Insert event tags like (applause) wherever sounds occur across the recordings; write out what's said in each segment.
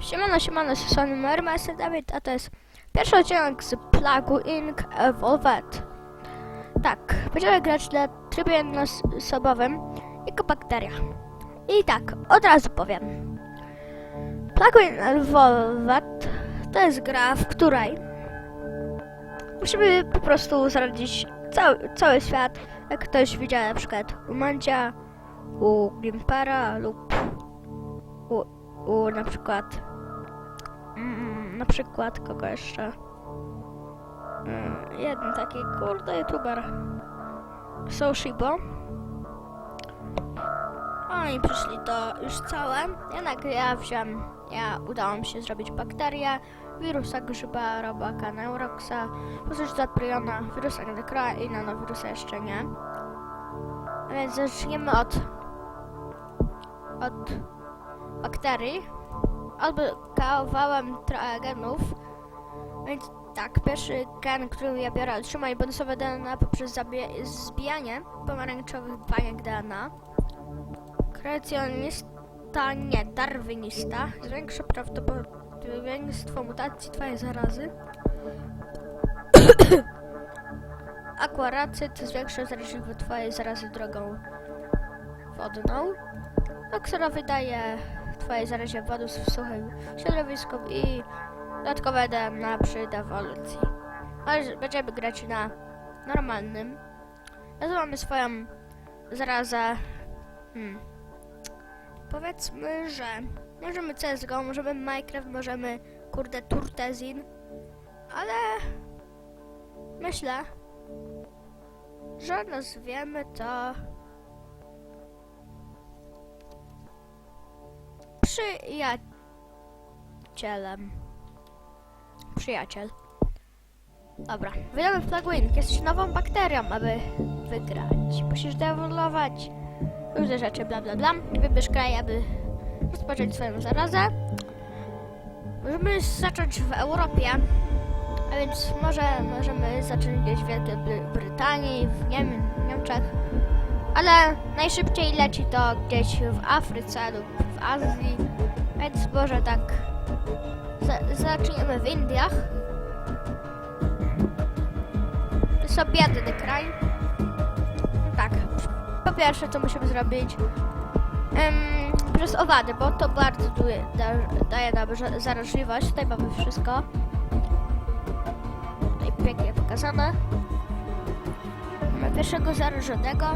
Siemano, siemano, z Sony Mermaster David, a to jest pierwszy odcinek z Plague Inc. Evolved. Tak, będziemy grać na trybie jednoosobowym jako bakteria. I tak, od razu powiem. Plague Inc. Evolved to jest gra, w której musimy po prostu zaradzić cały, cały świat, jak ktoś widział na przykład u Mandzia, u Gimpera lub u, u na przykład na przykład kogo jeszcze? Mm, jeden taki kurde youtuber. Soshibo. Oni przyszli to już całe. Jednak ja wziąłem ja udało mi się zrobić bakterię wirusa grzyba, robaka, neuroxa pozycz zapriona, wirusa nekra i nanowirusa jeszcze nie. Więc zaczniemy od od bakterii odblokowałem trochę genów. Więc tak, pierwszy gen, który ja biorę, otrzymaj bonusowe DNA poprzez zbijanie pomarańczowych baniek DNA. Kreacjonista, nie, darwinista. Zwiększa prawdopodobieństwo mutacji twojej zarazy. (coughs) Akwaracyt zwiększa zarażenie twojej zarazy drogą wodną. Oksora wydaje twojej zarazie wodu w suchym środowisku i dodatkowe DNA przy ewolucji. Ale będziemy grać na normalnym. Nazywamy swoją zarazę. Hmm. Powiedzmy, że możemy CSGO, możemy Minecraft, możemy kurde Turtezin, ale myślę, że nazwiemy to przyjacielem. Przyjaciel. Dobra, wydamy plugin. Jesteś nową bakterią, aby wygrać. Musisz dewolować różne rzeczy, bla bla bla. Wybierz kraj, aby rozpocząć swoją zarazę. Możemy zacząć w Europie, a więc może możemy zacząć gdzieś w Wielkiej Bry- Brytanii, w Niem Niemczech. Ale najszybciej leci to gdzieś w Afryce lub Azji, więc może tak za- zaczniemy w Indiach. To jest biedny kraj. Tak, po pierwsze co musimy zrobić? Em, przez owady, bo to bardzo da, daje nam zaraźliwość. Tutaj mamy wszystko. Tutaj pięknie pokazane. Mamy pierwszego zarażonego.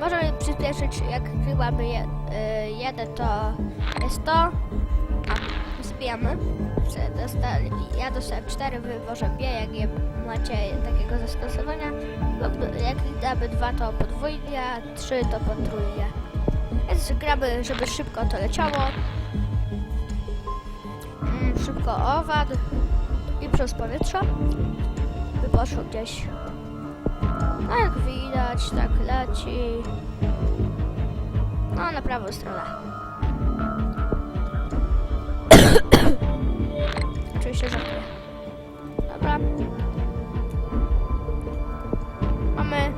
Możemy przyspieszyć, jak mamy je, y, jeden, to jest to. A, zbijamy. Ja dostałem cztery, wy może bie, jak nie macie takiego zastosowania. Jak damy dwa, to podwójnie, a trzy, to potrójnie. Więc gramy, żeby szybko to leciało. Mm, szybko owad i przez powietrze. By poszło gdzieś no jak widać, tak leci. No, na prawą stronę. (coughs) Oczywiście żartuję. Dobra. Mamy...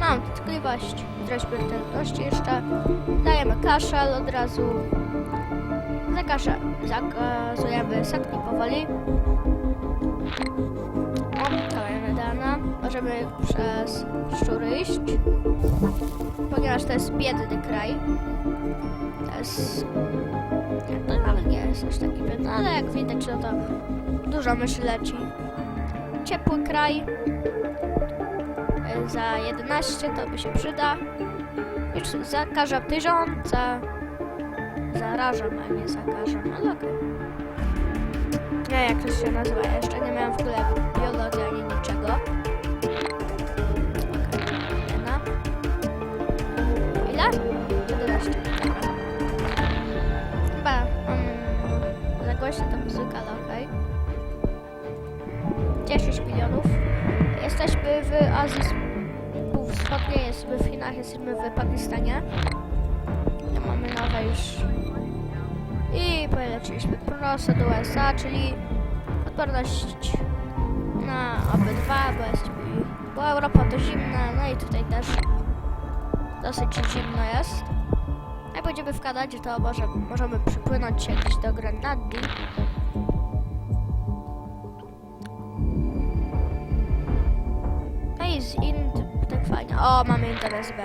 Mam tkliwość, treść priorytetności jeszcze. Dajemy kaszel od razu. Za kaszę zakazujemy sekni powoli. Możemy przez szczury iść. Ponieważ to jest biedny kraj. To jest... nie, To nawet nie jest aż taki biedny, ale jak widać, no to dużo myszy leci. Ciepły kraj. Za 11 to by się przyda. Już zakażam tysiąca. Zarażam, a nie zakażam, ale okej. Nie, jak to się nazywa, ja jeszcze nie miałem w ogóle biologii ani niczego. Głośno ta muzyka, ale okej. 10 milionów. Jesteśmy w Azji Półwschodniej, jesteśmy w Chinach, jesteśmy w Pakistanie. No, mamy nowe już. I poleciliśmy prosto do USA, czyli odporność na obydwa, bo, jest, bo Europa to zimna, no i tutaj też dosyć zimno jest. Jak będziemy w Kanadzie, to może, możemy przypłynąć jakieś do Grenlandii. I z Ind... tak fajnie. O, mamy interes. (coughs)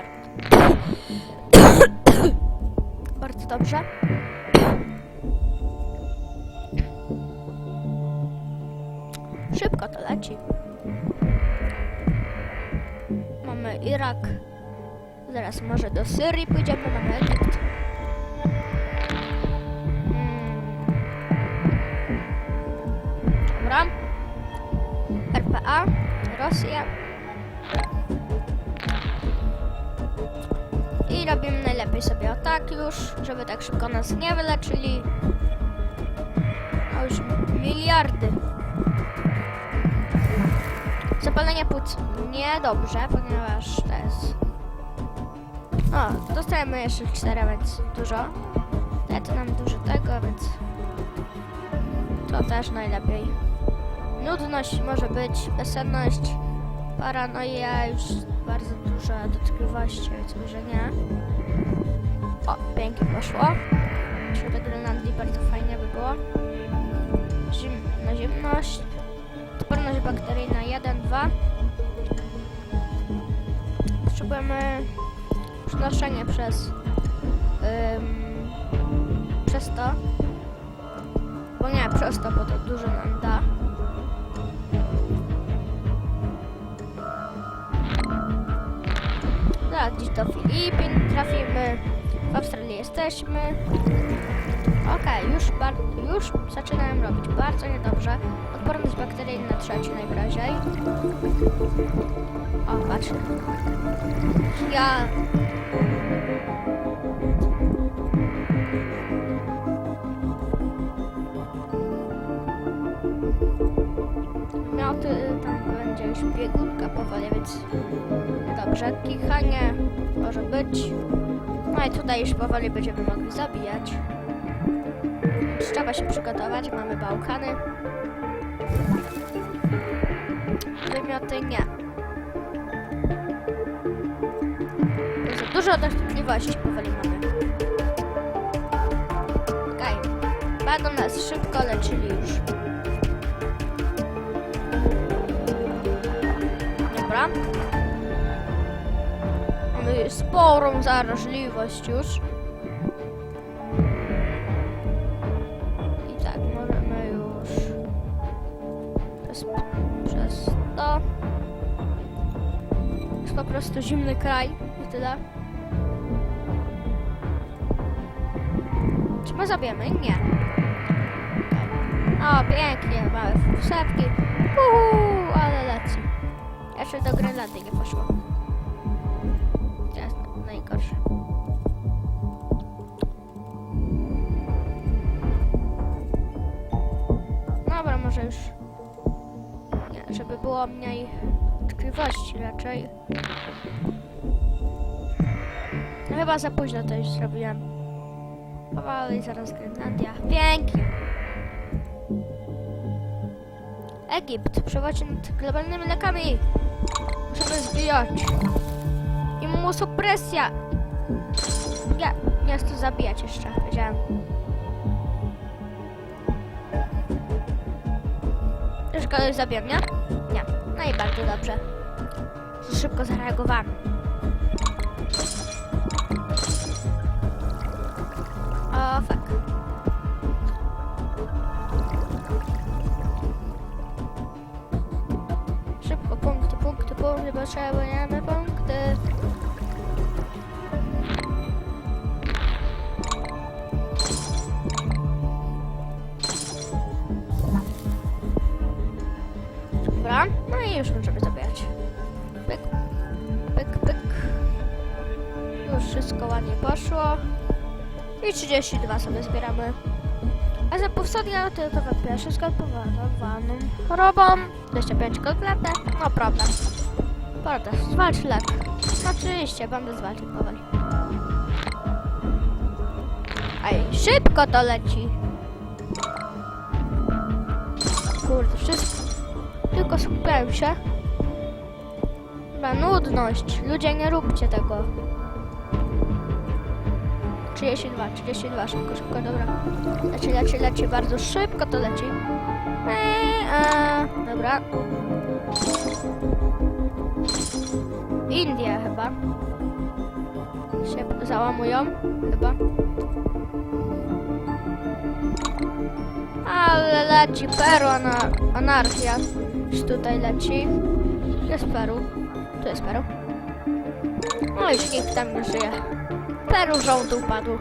Bardzo dobrze. Szybko to leci. Mamy Irak. Zaraz może do Syrii pójdziemy, mamy Egipt. Dobra. RPA, Rosja. I robimy najlepiej sobie o tak już, żeby tak szybko nas nie wyleczyli. A już miliardy. Zapalenie płuc niedobrze, ponieważ to jest... O, dostajemy jeszcze 4, więc dużo. Ale to nam dużo tego, więc... To też najlepiej. Nudność może być, bezsenność, paranoia, już bardzo duża dotkliwość, więc może nie. O, pięknie poszło. Środek Grenlandii bardzo fajnie by było. Zim, na zimność. Odporność bakteryjna 1, 2. Potrzebujemy przenoszenie przez ym, przez to. Bo nie, przez to, bo to dużo nam da. Gdzieś do Filipin trafimy. W Australii jesteśmy. Okej, już, bar- już zaczynają robić bardzo niedobrze. Odporność bakteryjna trzeci najwyraźniej. O, patrz. Ja... Miał ty, tam będzie już biegunka powoli, więc dobrze. Kichanie może być. No i tutaj już powoli będziemy mogli zabijać. Trzeba się przygotować, mamy Bałkany. Wymioty nie. Za dużo dotkliwości powoli mamy. Okej. Będą nas szybko leczyli już. Dobra. Mamy sporą zarażliwość już. Prostu zimny kraj i tyle. Czy my zabijemy? Nie. O, pięknie, małe setki. Uuu, ale leci. Jeszcze do Grenlandii nie poszło. Teraz najgorsze. Dobra, może już... Nie, żeby było mniej tkliwości raczej. No chyba za późno to już zrobiłem. Powoli, zaraz Grenlandia. Pięknie. Egipt przewodzi nad globalnymi lekami. Musimy zbijać. Immunosupresja. Nie, nie jest to zabijać jeszcze, wiedziałem. Już kogoś zabiłem, nie? Nie. No i bardzo dobrze. Szybko zareagowałem. O, fuck. Szybko, punkty, punkty, punkty, potrzebujemy punkty. Już wszystko ładnie poszło. I 32 sobie zbieramy. A za powstania to to pierwszy skopowaną chorobą. 25 kotletę. No problem. Prawda, zwalcz lek. No oczywiście, będę zwalczyć powoli. Ej, szybko to leci. Kurde, wszystko. Tylko skupiałem się. Chyba nudność. Ludzie, nie róbcie tego. 32, 32, szybko, szybko, dobra. Leci, leci, leci, bardzo szybko to leci. Eee, a, dobra. Indie chyba. Się załamują, chyba. Ale leci Peru, ana, anarchia. Już tutaj leci. Jest Peru. Tu jest Peru. No już nikt tam nie żyje. Peru żołdu upadł.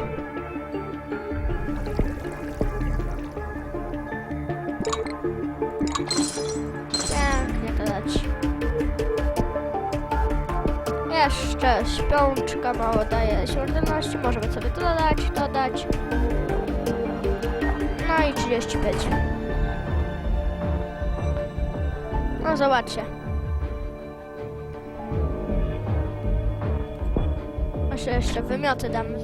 Pięknie to leci. Jeszcze śpiączka mało daje śmiertelności. Możemy sobie to dodać, dodać. No i 35. No zobaczcie. Może jeszcze wymioty damy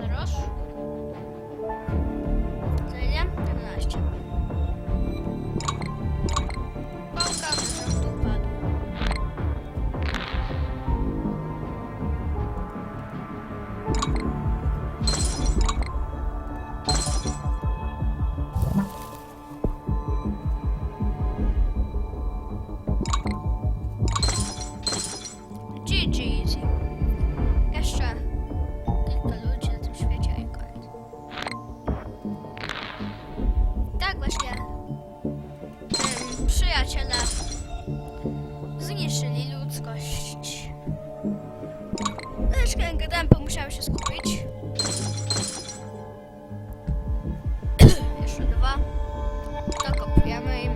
Troszkę tempo musiałem się skupić. (clears throat) Jeszcze dwa. Dokopujemy im.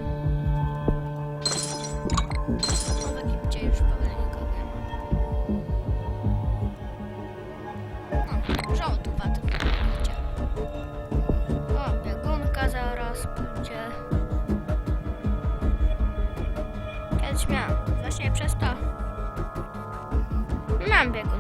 No w Egipcie już nikogo Egipcie. O, biegunka zaraz pójdzie. Kiedyś miałam. Właśnie przez to. Mam biegunkę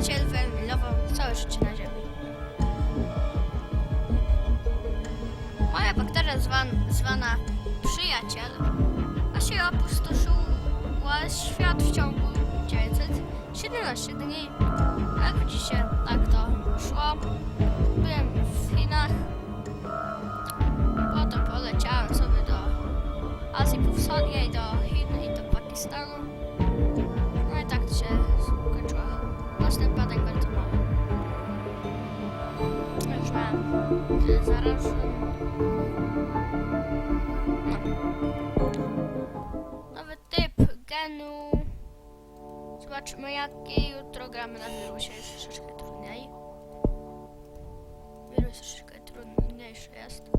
przyjaciel wyemilował całe życie na ziemi. Moja bakteria zwan, zwana przyjaciel, a się opustoszyła świat w ciągu 917 dni. Jak widzicie, tak to szło. Byłem w Chinach, potem poleciałem sobie do Azji Wschodniej, do Jaki jutro gramy na wirusie. Jest troszeczkę trudniej. Wirus troszeczkę trudniejszy jest.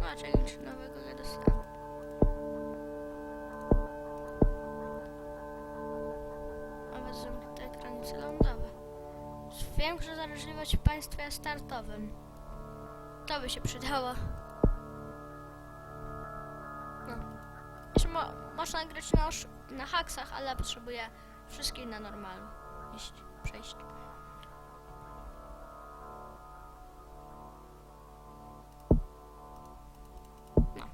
No, czyli nic nowego nie dostałem. Nawet zamknięte granice lądowe. Większa zarażliwość w państwie startowym. To by się przydało. No. Jeszcze mo można grać na, na haksach, ale potrzebuję wszystkich na normalu. Iść, przejść. No.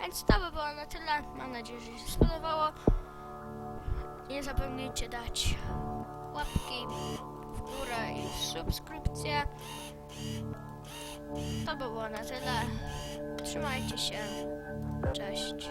Więc to by było na tyle. Mam nadzieję, że się spodobało. Nie zapomnijcie dać łapki w górę i subskrypcję. To by było na tyle. Trzymajcie się. Cześć.